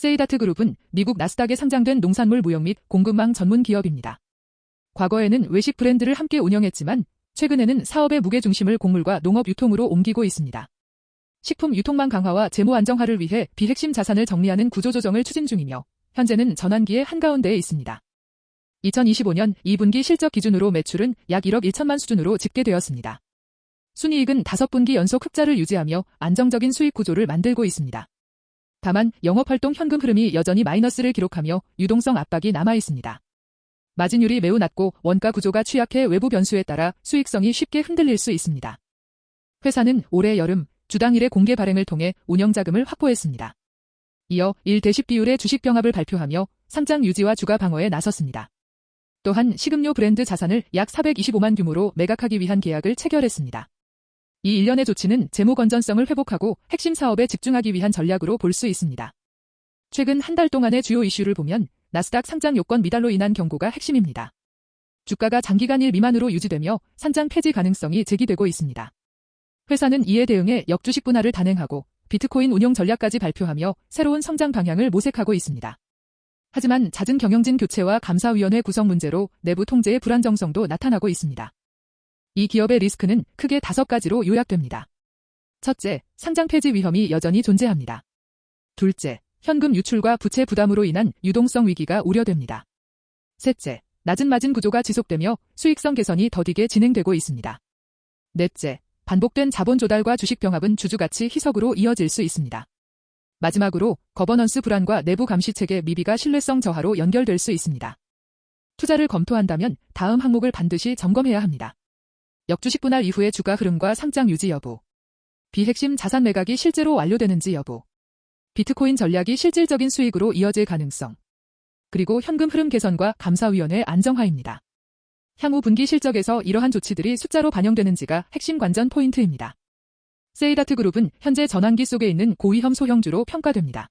세이다트 그룹은 미국 나스닥에 상장된 농산물 무역 및 공급망 전문 기업입니다. 과거에는 외식 브랜드를 함께 운영했지만 최근에는 사업의 무게중심을 곡물과 농업 유통으로 옮기고 있습니다. 식품 유통망 강화와 재무 안정화를 위해 비핵심 자산을 정리하는 구조조정을 추진 중이며 현재는 전환기의 한가운데에 있습니다. 2025년 2분기 실적 기준으로 매출은 약 1억 1천만 수준으로 집계되었습니다. 순이익은 5분기 연속 흑자를 유지하며 안정적인 수익 구조를 만들고 있습니다. 다만 영업활동 현금 흐름이 여전히 마이너스를 기록하며 유동성 압박이 남아 있습니다. 마진율이 매우 낮고 원가 구조가 취약해 외부 변수에 따라 수익성이 쉽게 흔들릴 수 있습니다. 회사는 올해 여름 주당 1회 공개 발행을 통해 운영자금을 확보했습니다. 이어 1대10 비율의 주식 병합을 발표하며 상장 유지와 주가 방어에 나섰습니다. 또한 식음료 브랜드 자산을 약 425만 규모로 매각하기 위한 계약을 체결했습니다. 이 일련의 조치는 재무 건전성을 회복하고 핵심 사업에 집중하기 위한 전략으로 볼 수 있습니다. 최근 한 달 동안의 주요 이슈를 보면 나스닥 상장 요건 미달로 인한 경고가 핵심입니다. 주가가 장기간 1 미만으로 유지되며 상장 폐지 가능성이 제기되고 있습니다. 회사는 이에 대응해 역주식 분할을 단행하고 비트코인 운용 전략까지 발표하며 새로운 성장 방향을 모색하고 있습니다. 하지만 잦은 경영진 교체와 감사위원회 구성 문제로 내부 통제의 불안정성도 나타나고 있습니다. 이 기업의 리스크는 크게 다섯 가지로 요약됩니다. 첫째, 상장 폐지 위험이 여전히 존재합니다. 둘째, 현금 유출과 부채 부담으로 인한 유동성 위기가 우려됩니다. 셋째, 낮은 마진 구조가 지속되며 수익성 개선이 더디게 진행되고 있습니다. 넷째, 반복된 자본 조달과 주식 병합은 주주가치 희석으로 이어질 수 있습니다. 마지막으로 거버넌스 불안과 내부 감시 체계 미비가 신뢰성 저하로 연결될 수 있습니다. 투자를 검토한다면 다음 항목을 반드시 점검해야 합니다. 역주식 분할 이후의 주가 흐름과 상장 유지 여부. 비핵심 자산 매각이 실제로 완료되는지 여부. 비트코인 전략이 실질적인 수익으로 이어질 가능성. 그리고 현금 흐름 개선과 감사위원회 안정화입니다. 향후 분기 실적에서 이러한 조치들이 숫자로 반영되는지가 핵심 관전 포인트입니다. 세이다트 그룹은 현재 전환기 속에 있는 고위험 소형주로 평가됩니다.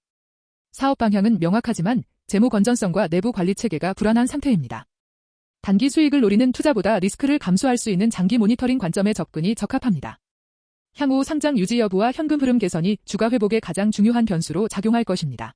사업 방향은 명확하지만 재무 건전성과 내부 관리 체계가 불안한 상태입니다. 단기 수익을 노리는 투자보다 리스크를 감수할 수 있는 장기 모니터링 관점의 접근이 적합합니다. 향후 상장 유지 여부와 현금 흐름 개선이 주가 회복에 가장 중요한 변수로 작용할 것입니다.